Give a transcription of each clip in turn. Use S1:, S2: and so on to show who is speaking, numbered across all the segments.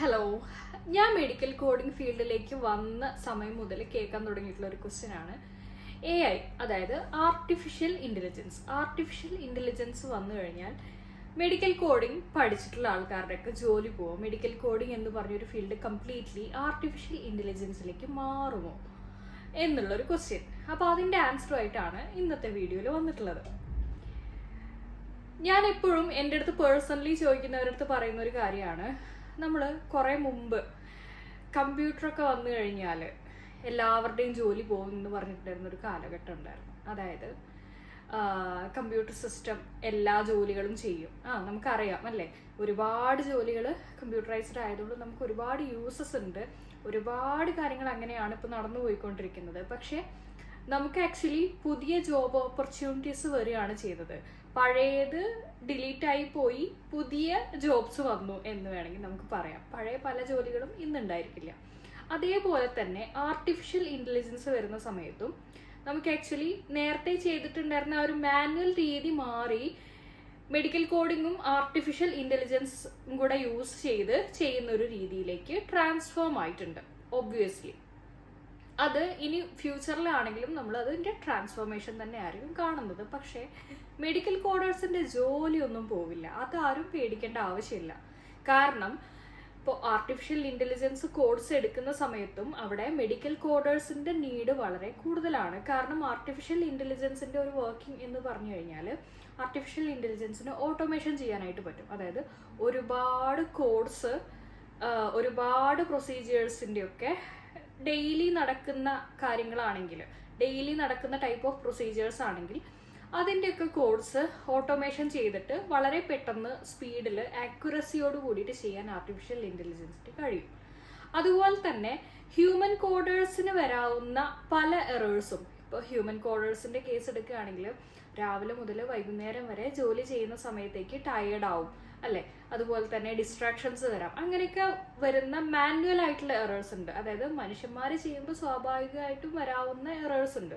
S1: Hello ഞാൻ medical coding ഫീൽഡിലേക്ക് വന്ന സമയം മുതൽ കേൾക്കാൻ തുടങ്ങിയിട്ടുള്ള ഒരു ക്വസ്റ്റ്യൻ ആണ്. എ ഐ അതായത് ആർട്ടിഫിഷ്യൽ ഇന്റലിജൻസ് ആർട്ടിഫിഷ്യൽ ഇന്റലിജൻസ് വന്നു കഴിഞ്ഞാൽ മെഡിക്കൽ കോഡിംഗ് പഠിച്ചിട്ടുള്ള ആൾക്കാരുടെയൊക്കെ ജോലി പോകും മെഡിക്കൽ കോഡിംഗ് എന്ന് പറഞ്ഞൊരു ഫീൽഡ് കംപ്ലീറ്റ്ലി ആർട്ടിഫിഷ്യൽ ഇന്റലിജൻസിലേക്ക് മാറുമോ? എന്നുള്ളൊരു ക്വസ്റ്റ്യൻ അപ്പോൾ അതിന്റെ ആൻസറുമായിട്ടാണ് ഇന്നത്തെ വീഡിയോയിൽ വന്നിട്ടുള്ളത്. ഞാൻ എപ്പോഴും എന്റെ അടുത്ത് പേഴ്സണലി ചോദിക്കുന്നവരടുത്ത് പറയുന്ന ഒരു കാര്യമാണ്. നമ്മൾ കുറേ മുമ്പ് കമ്പ്യൂട്ടറൊക്കെ വന്നു കഴിഞ്ഞാൽ എല്ലാവരുടെയും ജോലി പോകും എന്ന് പറഞ്ഞിട്ടുണ്ടായിരുന്ന ഒരു കാലഘട്ടം ഉണ്ടായിരുന്നു. അതായത് കമ്പ്യൂട്ടർ സിസ്റ്റം എല്ലാ ജോലികളും ചെയ്യും. ആ നമുക്കറിയാം അല്ലേ? ഒരുപാട് ജോലികൾ കമ്പ്യൂട്ടറൈസ്ഡ് ആയതുകൊണ്ട് നമുക്ക് ഒരുപാട് യൂസസ് ഉണ്ട്. ഒരുപാട് കാര്യങ്ങൾ അങ്ങനെയാണ് ഇപ്പോൾ നടന്നു പോയിക്കൊണ്ടിരിക്കുന്നത് പക്ഷേ നമുക്ക് ആക്ച്വലി പുതിയ ജോബ് ഓപ്പർച്യൂണിറ്റീസ് വരികയാണ് ചെയ്തത്. പഴയത് ഡിലീറ്റ് ആയി പോയി പുതിയ ജോബ്സ് വന്നു എന്ന് വേണമെങ്കിൽ നമുക്ക് പറയാം. പഴയ പല ജോലികളും ഇന്നുണ്ടായിരിക്കില്ല. അതേപോലെ തന്നെ ആർട്ടിഫിഷ്യൽ ഇന്റലിജൻസ് വരുന്ന സമയത്തും നമുക്ക് ആക്ച്വലി നേരത്തെ ചെയ്തിട്ടുണ്ടായിരുന്ന ആ ഒരു മാനുവൽ രീതി മാറി മെഡിക്കൽ കോഡിങ്ങും ആർട്ടിഫിഷ്യൽ ഇന്റലിജൻസും കൂടെ യൂസ് ചെയ്ത് ചെയ്യുന്ന ഒരു രീതിയിലേക്ക് ട്രാൻസ്ഫോം ആയിട്ടുണ്ട് ഒബ്വിയസ്ലി അത് ഇനി ഫ്യൂച്ചറിലാണെങ്കിലും നമ്മൾ അതിന്റെ ട്രാൻസ്ഫോർമേഷൻ തന്നെ ആയിരിക്കും കാണുന്നത്. പക്ഷേ മെഡിക്കൽ കോഡേഴ്സിന്റെ ജോലി ഒന്നും പോവില്ല. അത് ആരും പേടിക്കേണ്ട ആവശ്യമില്ല. കാരണം ഇപ്പോൾ ആർട്ടിഫിഷ്യൽ ഇന്റലിജൻസ് കോഴ്സ് എടുക്കുന്ന സമയത്തും അവിടെ മെഡിക്കൽ കോഡേഴ്സിന്റെ നീഡ് വളരെ കൂടുതലാണ്. കാരണം ആർട്ടിഫിഷ്യൽ ഇന്റലിജൻസിന്റെ ഒരു വർക്കിംഗ് എന്ന് പറഞ്ഞു കഴിഞ്ഞാൽ ആർട്ടിഫിഷ്യൽ ഇന്റലിജൻസിന് ഓട്ടോമേഷൻ ചെയ്യാനായിട്ട് പറ്റും. അതായത് ഒരുപാട് കോഡ്സ് ഒരുപാട് പ്രൊസീജിയേഴ്സിന്റെ ഒക്കെ ഡെയിലി നടക്കുന്ന കാര്യങ്ങളാണെങ്കിൽ ഡെയിലി നടക്കുന്ന ടൈപ്പ് ഓഫ് പ്രൊസീജിയേഴ്സ് ആണെങ്കിൽ അതിന്റെയൊക്കെ കോഴ്സ് ഓട്ടോമേഷൻ ചെയ്തിട്ട് വളരെ പെട്ടെന്ന് സ്പീഡിൽ ആക്യുറസിയോട് കൂടിയിട്ട് ചെയ്യാൻ ആർട്ടിഫിഷ്യൽ ഇന്റലിജൻസിന് കഴിയും. അതുപോലെ തന്നെ ഹ്യൂമൻ കോഡേഴ്സിന് വരാവുന്ന പല എറേഴ്സും ഇപ്പോൾ ഹ്യൂമൻ കോഡേഴ്സിന്റെ കേസ് എടുക്കുകയാണെങ്കിൽ രാവിലെ മുതൽ വൈകുന്നേരം വരെ ജോലി ചെയ്യുന്ന സമയത്തേക്ക് ടയേർഡ് ആവും അല്ലേ? അതുപോലെ തന്നെ ഡിസ്ട്രാക്ഷൻസ് വരാം. അങ്ങനെയൊക്കെ വരുന്ന മാനുവൽ ആയിട്ടുള്ള എറേഴ്സ് ഉണ്ട്. അതായത് മനുഷ്യന്മാർ ചെയ്യുമ്പോൾ സ്വാഭാവികമായിട്ടും വരാവുന്ന എറേഴ്സ് ഉണ്ട്.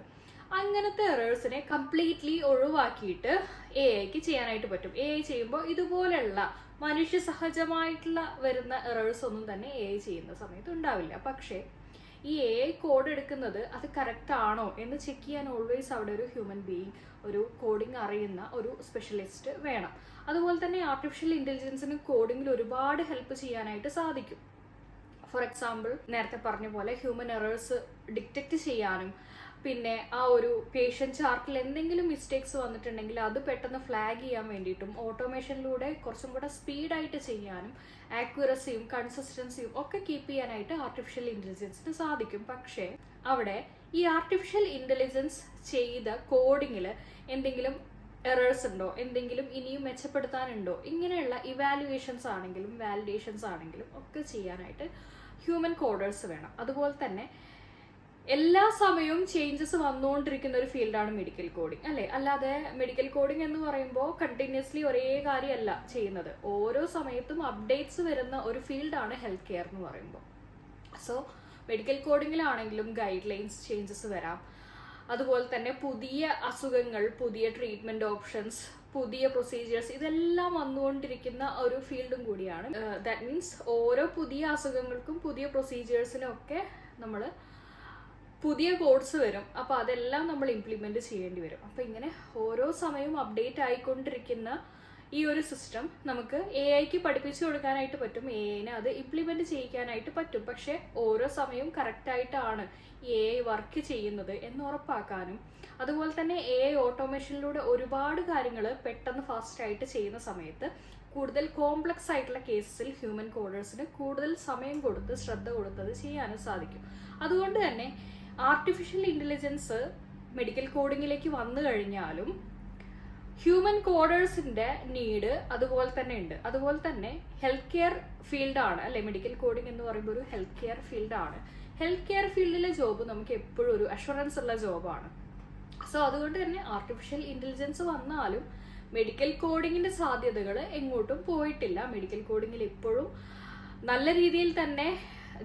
S1: അങ്ങനത്തെ എറേഴ്സിനെ കംപ്ലീറ്റ്ലി ഒഴിവാക്കിയിട്ട് എ ഐക്ക് ചെയ്യാനായിട്ട് പറ്റും. എ ഐ ചെയ്യുമ്പോൾ ഇതുപോലെയുള്ള മനുഷ്യ സഹജമായിട്ടുള്ള വരുന്ന എറേഴ്സ് ഒന്നും തന്നെ എ ഐ ചെയ്യുന്ന സമയത്ത് ഉണ്ടാവില്ല. പക്ഷേ ഈ എ കോഡ് എടുക്കുന്നത് അത് കറക്റ്റ് ആണോ എന്ന് ചെക്ക് ചെയ്യാൻ ഓൾവേസ് അവിടെ ഒരു ഹ്യൂമൻ ബീയിങ് ഒരു കോഡിംഗ് അറിയുന്ന ഒരു സ്പെഷ്യലിസ്റ്റ് വേണം. അതുപോലെ തന്നെ ആർട്ടിഫിഷ്യൽ ഇന്റലിജൻസിന് കോഡിങ്ങിൽ ഒരുപാട് ഹെൽപ്പ് ചെയ്യാനായിട്ട് സാധിക്കും. ഫോർ എക്സാമ്പിൾ നേരത്തെ പറഞ്ഞ പോലെ ഹ്യൂമൻ എറേഴ്സ് ഡിറ്റക്ട് ചെയ്യാനും പിന്നെ ആ ഒരു പേഷ്യന്റ് ചാർട്ടിൽ എന്തെങ്കിലും മിസ്റ്റേക്സ് വന്നിട്ടുണ്ടെങ്കിൽ അത് പെട്ടെന്ന് ഫ്ലാഗ് ചെയ്യാൻ വേണ്ടിയിട്ടും ഓട്ടോമേഷനിലൂടെ കുറച്ചും കൂടെ സ്പീഡായിട്ട് ചെയ്യാനും ആക്യുറസിയും കൺസിസ്റ്റൻസിയും ഒക്കെ കീപ്പ് ചെയ്യാനായിട്ട് ആർട്ടിഫിഷ്യൽ ഇന്റലിജൻസിന് സാധിക്കും. പക്ഷേ അവിടെ ഈ ആർട്ടിഫിഷ്യൽ ഇന്റലിജൻസ് ചെയ്ത കോഡിങ്ങിൽ എന്തെങ്കിലും എറേഴ്സ് ഉണ്ടോ? എന്തെങ്കിലും ഇനിയും മെച്ചപ്പെടുത്താനുണ്ടോ? ഇങ്ങനെയുള്ള ഇവാലുവേഷൻസ് ആണെങ്കിലും വാലിഡേഷൻസ് ആണെങ്കിലും ഒക്കെ ചെയ്യാനായിട്ട് ഹ്യൂമൻ കോഡേഴ്സ് വേണം. അതുപോലെ തന്നെ എല്ലാ സമയവും ചേഞ്ചസ് വന്നുകൊണ്ടിരിക്കുന്ന ഒരു ഫീൽഡാണ് മെഡിക്കൽ കോഡിംഗ് അല്ലെ? അല്ലാതെ മെഡിക്കൽ കോഡിംഗ് എന്ന് പറയുമ്പോൾ കണ്ടിന്യൂസ്ലി ഒരേ കാര്യമല്ല ചെയ്യുന്നത്. ഓരോ സമയത്തും അപ്ഡേറ്റ്സ് വരുന്ന ഒരു ഫീൽഡാണ് ഹെൽത്ത് കെയർ എന്ന് പറയുമ്പോൾ സോ മെഡിക്കൽ കോഡിങ്ങിലാണെങ്കിലും ഗൈഡ് ലൈൻസ് ചേഞ്ചസ് വരാം. അതുപോലെ തന്നെ പുതിയ അസുഖങ്ങൾ പുതിയ ട്രീറ്റ്മെന്റ് ഓപ്ഷൻസ് പുതിയ പ്രൊസീജിയേഴ്സ് ഇതെല്ലാം വന്നുകൊണ്ടിരിക്കുന്ന ഒരു ഫീൽഡും കൂടിയാണ്. ദാറ്റ് മീൻസ് ഓരോ പുതിയ അസുഖങ്ങൾക്കും പുതിയ പ്രൊസീജിയേഴ്സിനും ഒക്കെ നമ്മൾ പുതിയ കോഡ്സ് വരും. അപ്പോൾ അതെല്ലാം നമ്മൾ ഇംപ്ലിമെന്റ് ചെയ്യേണ്ടി വരും. അപ്പോൾ ഇങ്ങനെ ഓരോ സമയവും അപ്ഡേറ്റ് ആയിക്കൊണ്ടിരിക്കുന്ന ഈ ഒരു സിസ്റ്റം നമുക്ക് എ ഐക്ക് പഠിപ്പിച്ചു കൊടുക്കാനായിട്ട് പറ്റും. എ ഐനെ അത് ഇംപ്ലിമെന്റ് ചെയ്യിക്കാനായിട്ട് പറ്റും. പക്ഷേ ഓരോ സമയവും കറക്റ്റായിട്ടാണ് എ ഐ വർക്ക് ചെയ്യുന്നത് എന്ന് ഉറപ്പാക്കാനും. അതുപോലെ തന്നെ എ ഐ ഓട്ടോമേഷനിലൂടെ ഒരുപാട് കാര്യങ്ങൾ പെട്ടെന്ന് ഫാസ്റ്റ് ആയിട്ട് ചെയ്യുന്ന സമയത്ത് കൂടുതൽ കോംപ്ലക്സ് ആയിട്ടുള്ള കേസസിൽ ഹ്യൂമൻ കോഡേഴ്സിന് കൂടുതൽ സമയം കൊടുത്ത് ശ്രദ്ധ കൊടുത്തത് ചെയ്യാനും സാധിക്കും. അതുകൊണ്ട് തന്നെ ആർട്ടിഫിഷ്യൽ ഇന്റലിജൻസ് മെഡിക്കൽ കോഡിങ്ങിലേക്ക് വന്നു കഴിഞ്ഞാലും ഹ്യൂമൻ കോഡേഴ്സിന്റെ നീഡ് അതുപോലെ തന്നെ ഉണ്ട്. അതുപോലെ തന്നെ ഹെൽത്ത് കെയർ ഫീൽഡാണ് അല്ലെ മെഡിക്കൽ കോഡിംഗ് എന്ന് പറയുമ്പോൾ ഒരു ഹെൽത്ത് കെയർ ഫീൽഡാണ് ഹെൽത്ത് കെയർ ഫീൽഡിലെ ജോബ് നമുക്ക് എപ്പോഴും ഒരു അഷുറൻസ് ഉള്ള ജോബാണ് സോ അതുകൊണ്ട് തന്നെ ആർട്ടിഫിഷ്യൽ ഇന്റലിജൻസ് വന്നാലും മെഡിക്കൽ കോഡിങ്ങിന്റെ സാധ്യതകൾ എങ്ങോട്ടും പോയിട്ടില്ല. മെഡിക്കൽ കോഡിങ്ങിൽ എപ്പോഴും നല്ല രീതിയിൽ തന്നെ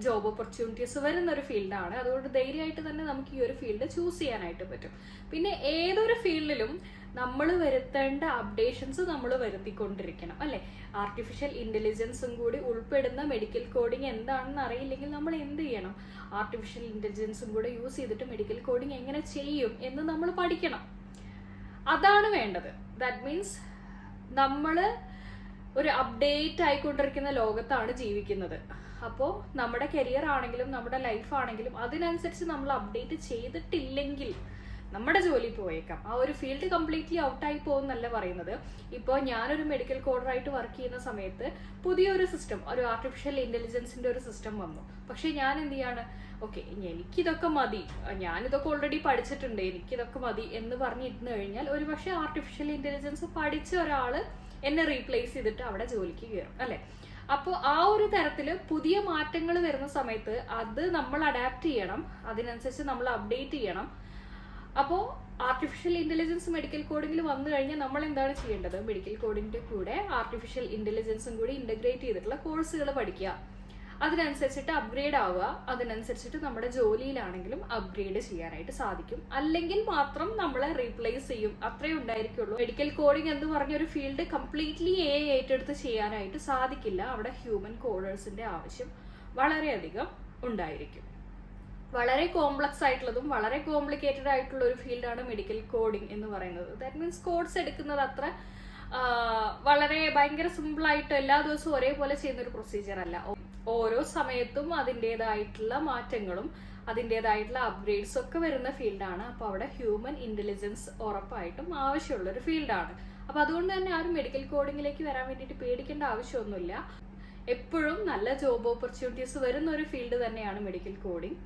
S1: ജോബ് ഓപ്പർച്യൂണിറ്റീസ് വരുന്ന ഒരു ഫീൽഡാണ് അതുകൊണ്ട് ധൈര്യമായിട്ട് തന്നെ നമുക്ക് ഈ ഒരു ഫീൽഡ് ചൂസ് ചെയ്യാനായിട്ട് പറ്റും. പിന്നെ ഏതൊരു ഫീൽഡിലും നമ്മൾ വരുത്തേണ്ട അപ്ഡേഷൻസ് നമ്മൾ വരുത്തിക്കൊണ്ടിരിക്കണം അല്ലെ? ആർട്ടിഫിഷ്യൽ ഇന്റലിജൻസും കൂടി ഉൾപ്പെടുന്ന മെഡിക്കൽ കോഡിംഗ് എന്താണെന്ന് അറിയില്ലെങ്കിൽ നമ്മൾ എന്ത് ചെയ്യണം? ആർട്ടിഫിഷ്യൽ ഇന്റലിജൻസും കൂടെ യൂസ് ചെയ്തിട്ട് മെഡിക്കൽ കോഡിംഗ് എങ്ങനെ ചെയ്യും എന്ന് നമ്മൾ പഠിക്കണം. അതാണ് വേണ്ടത്. ദാറ്റ് മീൻസ് നമ്മൾ ഒരു അപ്ഡേറ്റ് ആയിക്കൊണ്ടിരിക്കുന്ന ലോകത്താണ് ജീവിക്കുന്നത്. അപ്പോൾ നമ്മുടെ കരിയർ ആണെങ്കിലും നമ്മുടെ ലൈഫ് ആണെങ്കിലും അതിനനുസരിച്ച് നമ്മൾ അപ്ഡേറ്റ് ചെയ്തിട്ടില്ലെങ്കിൽ നമ്മുടെ ജോലി പോയേക്കാം. ആ ഒരു ഫീൽഡ് കംപ്ലീറ്റ്ലി ഔട്ടായി പോകുന്നല്ല പറയുന്നത്. ഇപ്പോൾ ഞാനൊരു മെഡിക്കൽ കോഡറായിട്ട് വർക്ക് ചെയ്യുന്ന സമയത്ത് പുതിയൊരു സിസ്റ്റം ഒരു ആർട്ടിഫിഷ്യൽ ഇന്റലിജൻസിന്റെ ഒരു സിസ്റ്റം വന്നു. പക്ഷേ ഞാൻ എന്ത് ചെയ്യാണ്? ഓക്കെ എനിക്കിതൊക്കെ മതി. ഞാനിതൊക്കെ ഓൾറെഡി പഠിച്ചിട്ടുണ്ട്. എനിക്കിതൊക്കെ മതി എന്ന് പറഞ്ഞിരുന്നു കഴിഞ്ഞാൽ ഒരു പക്ഷേ ആർട്ടിഫിഷ്യൽ ഇന്റലിജൻസ് പഠിച്ച ഒരാൾ എന്നെ റീപ്ലേസ് ചെയ്തിട്ട് അവിടെ ജോലിക്ക് കയറും അല്ലെ? അപ്പോൾ ആ ഒരു തരത്തിൽ പുതിയ മാറ്റങ്ങൾ വരുന്ന സമയത്ത് അത് നമ്മൾ അഡാപ്റ്റ് ചെയ്യണം. അതിനനുസരിച്ച് നമ്മൾ അപ്ഡേറ്റ് ചെയ്യണം. അപ്പോൾ ആർട്ടിഫിഷ്യൽ ഇന്റലിജൻസ് മെഡിക്കൽ കോഡിംഗിൽ വന്നു കഴിഞ്ഞാൽ നമ്മൾ എന്താണ് ചെയ്യേണ്ടത്? മെഡിക്കൽ കോഡിംഗിന്റെ കൂടെ ആർട്ടിഫിഷ്യൽ ഇന്റലിജൻസും കൂടി ഇന്റഗ്രേറ്റ് ചെയ്തിട്ടുള്ള കോഴ്സുകൾ പഠിക്കുക. അതിനനുസരിച്ചിട്ട് അപ്ഗ്രേഡ് ആവുക അതിനനുസരിച്ചിട്ട് നമ്മുടെ ജോലിയിലാണെങ്കിലും അപ്ഗ്രേഡ് ചെയ്യാനായിട്ട് സാധിക്കും. അല്ലെങ്കിൽ മാത്രം നമ്മളെ റീപ്ലേസ് ചെയ്യും. അത്രേ ഉണ്ടായിരിക്കുള്ളൂ. മെഡിക്കൽ കോഡിംഗ് എന്ന് പറഞ്ഞ ഒരു ഫീൽഡ് കംപ്ലീറ്റ്ലി എ ഏറ്റെടുത്ത് ചെയ്യാനായിട്ട് സാധിക്കില്ല. അവിടെ ഹ്യൂമൻ കോഡേഴ്സിന്റെ ആവശ്യം വളരെയധികം ഉണ്ടായിരിക്കും. വളരെ കോംപ്ലക്സ് ആയിട്ടുള്ളതും വളരെ കോംപ്ലിക്കേറ്റഡ് ആയിട്ടുള്ള ഒരു ഫീൽഡാണ് മെഡിക്കൽ കോഡിംഗ് എന്ന് പറയുന്നത്. ദാറ്റ് മീൻസ് കോഡ്സ് എടുക്കുന്നത് അത്ര വളരെ ഭയങ്കര സിമ്പിൾ ആയിട്ട് എല്ലാ ദിവസവും ഒരേപോലെ ചെയ്യുന്ന ഒരു പ്രൊസീജിയർ അല്ല. ഓരോ സമയത്തും അതിന്റെതായിട്ടുള്ള മാറ്റങ്ങളും അതിന്റെതായിട്ടുള്ള അപ്ഗ്രേഡ്സ് ഒക്കെ വരുന്ന ഫീൽഡാണ് അപ്പോൾ അവിടെ ഹ്യൂമൻ ഇന്റലിജൻസ് ഉറപ്പായിട്ടും ആവശ്യമുള്ള ഒരു ഫീൽഡാണ് അപ്പോൾ അതുകൊണ്ട് തന്നെ ആരും മെഡിക്കൽ കോഡിങ്ങിലേക്ക് വരാൻ വേണ്ടിയിട്ട് പേടിക്കേണ്ട ആവശ്യമൊന്നുമില്ല. എപ്പോഴും നല്ല ജോബ് ഓപ്പർച്യൂണിറ്റീസ് വരുന്ന ഒരു ഫീൽഡ് തന്നെയാണ് മെഡിക്കൽ കോഡിംഗ്